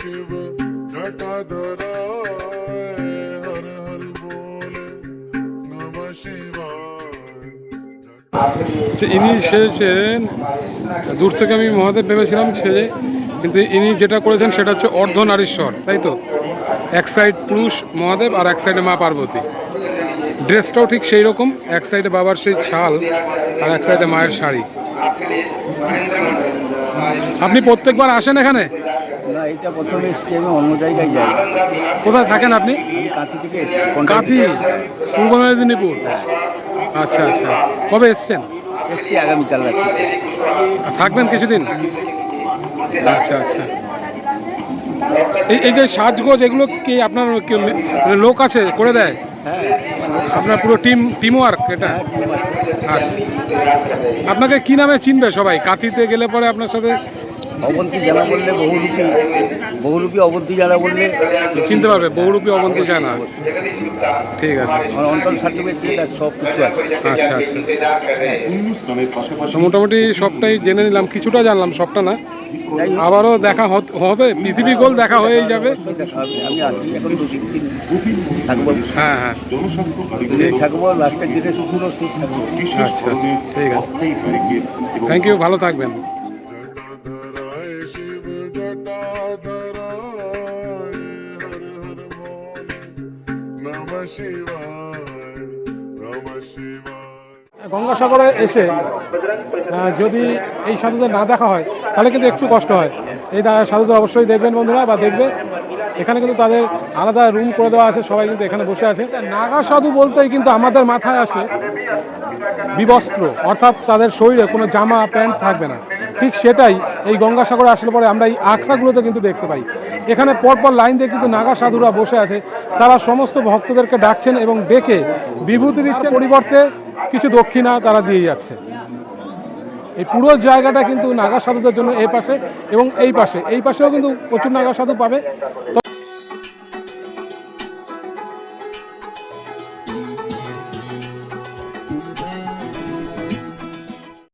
शिव जटाधराय हर हर बोले नमः शिवाय যে ইনি সেরেছেন দূর থেকে আমি মহাদেব ভেবেছিলাম সেজে কিন্তু ইনি যেটা করেছেন সেটা হচ্ছে অর্ধনারীশ্বর তাই তো এক সাইড পুরুষ মহাদেব আর এক সাইডে মা পার্বতী ড্রেসটাও ঠিক সেই রকম এক সাইডে বাবার সেই ছাল আর এক সাইডে মায়ের শাড়ি আপনি প্রত্যেকবার আসেন এখানে এটা প্রথমে এসছি আমি অন্য জায়গায় যাই। কোথায় থাকেন আপনি? কাঁথি থেকে কাঁথি পূর্ব মেদিনীপুর? আচ্ছা আচ্ছা। কবে এসছেন? এসছি আগামীকাল থাকবেন কিছুদিন? আচ্ছা আচ্ছা। এই এই যে সাজগোজ এগুলো কি আপনার মানে লোক আছে করে দেয়? হ্যাঁ। আপনার পুরো টিম টিম ওয়ার্ক এটা আচ্ছা। আপনাকে কি নামে চিনবে সবাই? কাঁথিতে গেলে পরে আপনার সাথে অবন্তী জানা বললে বহুরূপী বহুরূপী অবন্তী জানা বললে চিনতে পারবে বহুরূপী অবন্তী জানা ঠিক আছে। আমার সার্টিফিকেট সব কিছু আছে। আচ্ছা আচ্ছা। মোটামুটি সবটাই জেনে নিলাম কিছুটা জানলাম সবটা না। আবারও দেখা হবে পৃথিবী গোল দেখা হয়েই যাবে। হ্যাঁ হ্যাঁ। আচ্ছা, আচ্ছা ঠিক আছে। থ্যাংক ইউ ভালো থাকবেন। जटाधराय हर हर बोले नमः शिवाय नमः शिवाय গঙ্গাসাগরে এসে আহ, যদি এই সাধুদের না দেখা হয় তাহলে কিন্তু একটু কষ্ট হয় এই দা- সাধুদের অবশ্যই দেখবেন বন্ধুরা বা দেখবে এখানে কিন্তু তাদের আলাদা রুম করে দেওয়া আছে সবাই কিন্তু এখানে বসে আছে নাগা সাধু বলতেই কিন্তু আমাদের মাথায় আসে বিবস্ত্র অর্থাৎ তাদের শরীরে কোনো জামা প্যান্ট থাকবে না ঠিক সেটাই, এই গঙ্গাসাগরে আসলে পরে আমরা এই আখড়াগুলোতে কিন্তু দেখতে পাই। এখানে পরপর লাইন দিয়ে কিন্তু নাগা সাধুরা বসে আছে। তারা সমস্ত ভক্তদেরকে ডাকছেন এবং ডেকে বিভূতি দিচ্ছে পরিবর্তে কিছু দক্ষিণা তারা দিয়ে যাচ্ছে। এই পুরো জায়গাটা কিন্তু নাগা সাধুদের জন্য এই পাশে এবং এই পাশে। এই পাশেও কিন্তু প্রচুর নাগা সাধু পাবে।